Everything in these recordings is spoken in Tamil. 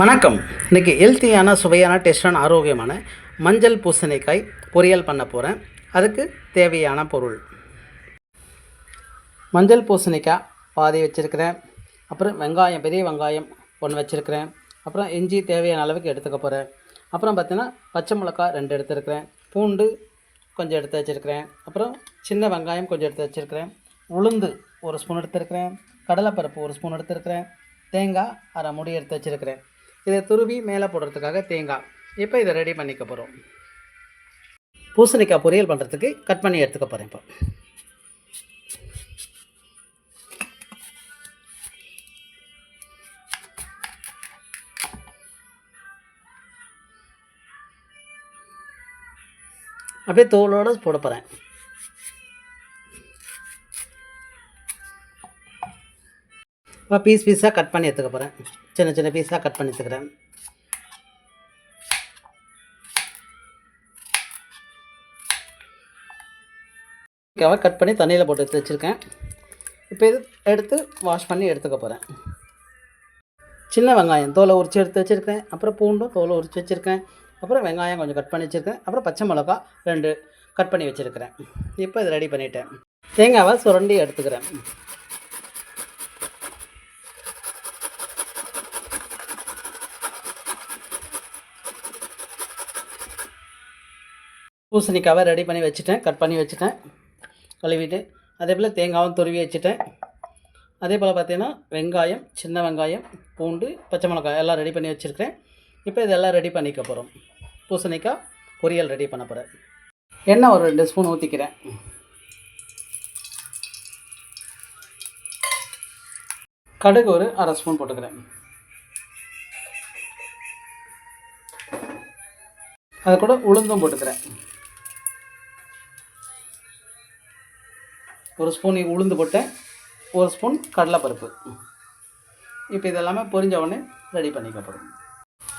வணக்கம். இன்றைக்கி ஹெல்த்தியான சுவையான டேஸ்டான ஆரோக்கியமான மஞ்சள் பூசணிக்காய் பொரியல் பண்ண போகிறேன் அதுக்கு தேவையான பொருள். மஞ்சள் பூசணிக்காய் பாதி வச்சுருக்கிறேன். அப்புறம் வெங்காயம் பெரிய வெங்காயம் ஒன்று வச்சுருக்கிறேன். அப்புறம் இஞ்சி தேவையான அளவுக்கு எடுத்துக்க போகிறேன் அப்புறம் பார்த்திங்கன்னா பச்சை மிளகாய் ரெண்டு எடுத்துருக்கிறேன். பூண்டு கொஞ்சம் எடுத்து வச்சுருக்கிறேன். அப்புறம் சின்ன வெங்காயம் கொஞ்சம் எடுத்து வச்சுருக்கிறேன். உளுந்து ஒரு ஸ்பூன் எடுத்துருக்கிறேன். கடலைப்பருப்பு ஒரு ஸ்பூன் எடுத்துருக்கிறேன். தேங்காய் அரை முடி எடுத்து வச்சுருக்கிறேன். இதை துருவி மேலே போடுறதுக்காக தேங்காய். இப்போ இதை ரெடி பண்ணிக்க போகிறோம் பூசணிக்காய் பொரியல் பண்ணுறதுக்கு கட் பண்ணி எடுத்துக்க போகிறேன் இப்போ. அப்படியே தோலோடு போட போகிறேன் இப்போ பீஸ் பீஸாக கட் பண்ணி எடுத்துக்க போகிறேன் சின்ன சின்ன பீஸாக கட் பண்ணி எடுத்துக்கிறேன். கவர் கட் பண்ணி தண்ணியில் போட்டு எடுத்து வச்சுருக்கேன். இப்போ இது எடுத்து வாஷ் பண்ணி எடுத்துக்க போகிறேன் சின்ன வெங்காயம் தோலை உரித்து எடுத்து வச்சுருக்கேன். அப்புறம் பூண்டும் தோலை உரித்து வச்சுருக்கேன். அப்புறம் வெங்காயம் கொஞ்சம் கட் பண்ணி வச்சுருக்கேன். அப்புறம் பச்சை மிளகா ரெண்டு கட் பண்ணி வச்சுருக்கிறேன். இப்போ இது ரெடி பண்ணிட்டேன். தேங்காவை சுரண்டி எடுத்துக்கிறேன். பூசணிக்காவை ரெடி பண்ணி வச்சுட்டேன். கட் பண்ணி வச்சுட்டேன். கழுவிட்டு அதே போல் தேங்காயும் துருவி வச்சுட்டேன். அதே போல் பார்த்திங்கன்னா வெங்காயம் சின்ன வெங்காயம் பூண்டு பச்சை மிளகாய் எல்லாம் ரெடி பண்ணி வச்சுருக்கிறேன். இப்போ இதெல்லாம் ரெடி பண்ணிக்க போகிறோம் பூசணிக்காய் பொரியல் ரெடி பண்ண போகிறேன் எண்ணெய் ஒரு ரெண்டு ஸ்பூன் ஊற்றிக்கிறேன் கடுகு ஒரு அரை ஸ்பூன் போட்டுக்கிறேன். அது கூட உளுந்தும் போட்டுக்கிறேன். ஒரு ஸ்பூன் உளுந்து போட்டேன் ஒரு ஸ்பூன் கடலைப்பருப்பு. இப்போ இதெல்லாமே பொரிஞ்ச உடனே ரெடி பண்ணிக்கப்படும்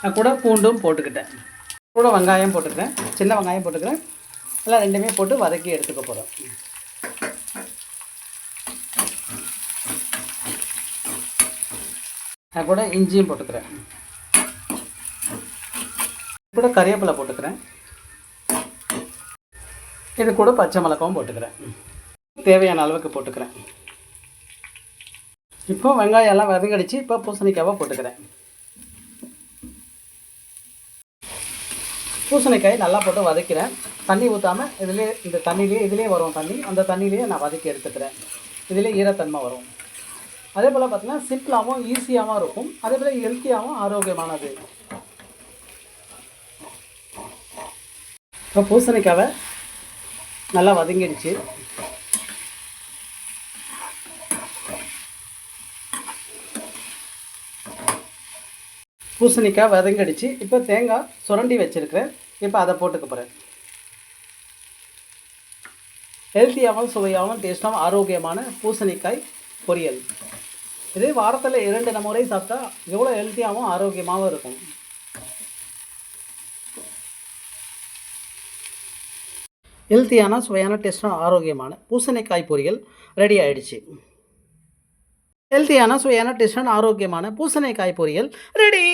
நான் கூட பூண்டும் போட்டுக்கிட்டேன். கூட வெங்காயம் போட்டுக்கிறேன். சின்ன வெங்காயம் போட்டுக்கிறேன். எல்லாம் ரெண்டுமே போட்டு வதக்கி எடுத்துக்க போகிறோம் நான் கூட இஞ்சியும் போட்டுக்கிறேன். கூட கறிவேப்பிலை போட்டுக்கிறேன். இது கூட பச்சை மிளகாவும் போட்டுக்கிறேன். தேவையான அளவுக்கு போட்டுக்கிறேன். இப்போ வெங்காயம் எல்லாம் வதங்கடிச்சு இப்போ பூசணிக்காவை போட்டுக்கிறேன். பூசணிக்காய் நல்லா போட்டு வதக்கிறேன். தண்ணி ஊற்றாமல் இதிலே இந்த தண்ணியிலே இதிலே வரும் தண்ணி. அந்த தண்ணியிலேயே நான் வதக்கி எடுத்துக்கிறேன். இதிலே ஈரத்தன்மை வரும். அதே போல் பார்த்தீங்கன்னா சிம்பிளாகவும் ஈஸியாகவும் இருக்கும். அதே போல் ஹெல்த்தியாகவும் ஆரோக்கியமானது. இப்போ பூசணிக்காவை நல்லா வதங்கிடுச்சு. பூசணிக்காய் வதங்கடிச்சு இப்போ தேங்காய் சுரண்டி வச்சுருக்கிறேன். இப்போ அதை போட்டுக்க போகிறேன் ஹெல்த்தியாகவும் சுவையாகவும் டேஸ்ட்டாகவும் ஆரோக்கியமான பூசணிக்காய் பொரியல். இதே வாரத்தில் இரண்டு முறை சாப்பிட்டா எவ்வளோ ஹெல்த்தியாகவும் ஆரோக்கியமாகவும் இருக்கும். ஹெல்த்தியான சுவையான டேஸ்டான ஆரோக்கியமான பூசணிக்காய் பொரியல் ரெடி ஆகிடுச்சு ஹெல்த்தியான சுவையான டேஸ்டான ஆரோக்கியமான பூசணிக்காய் பொரியல். ரெடி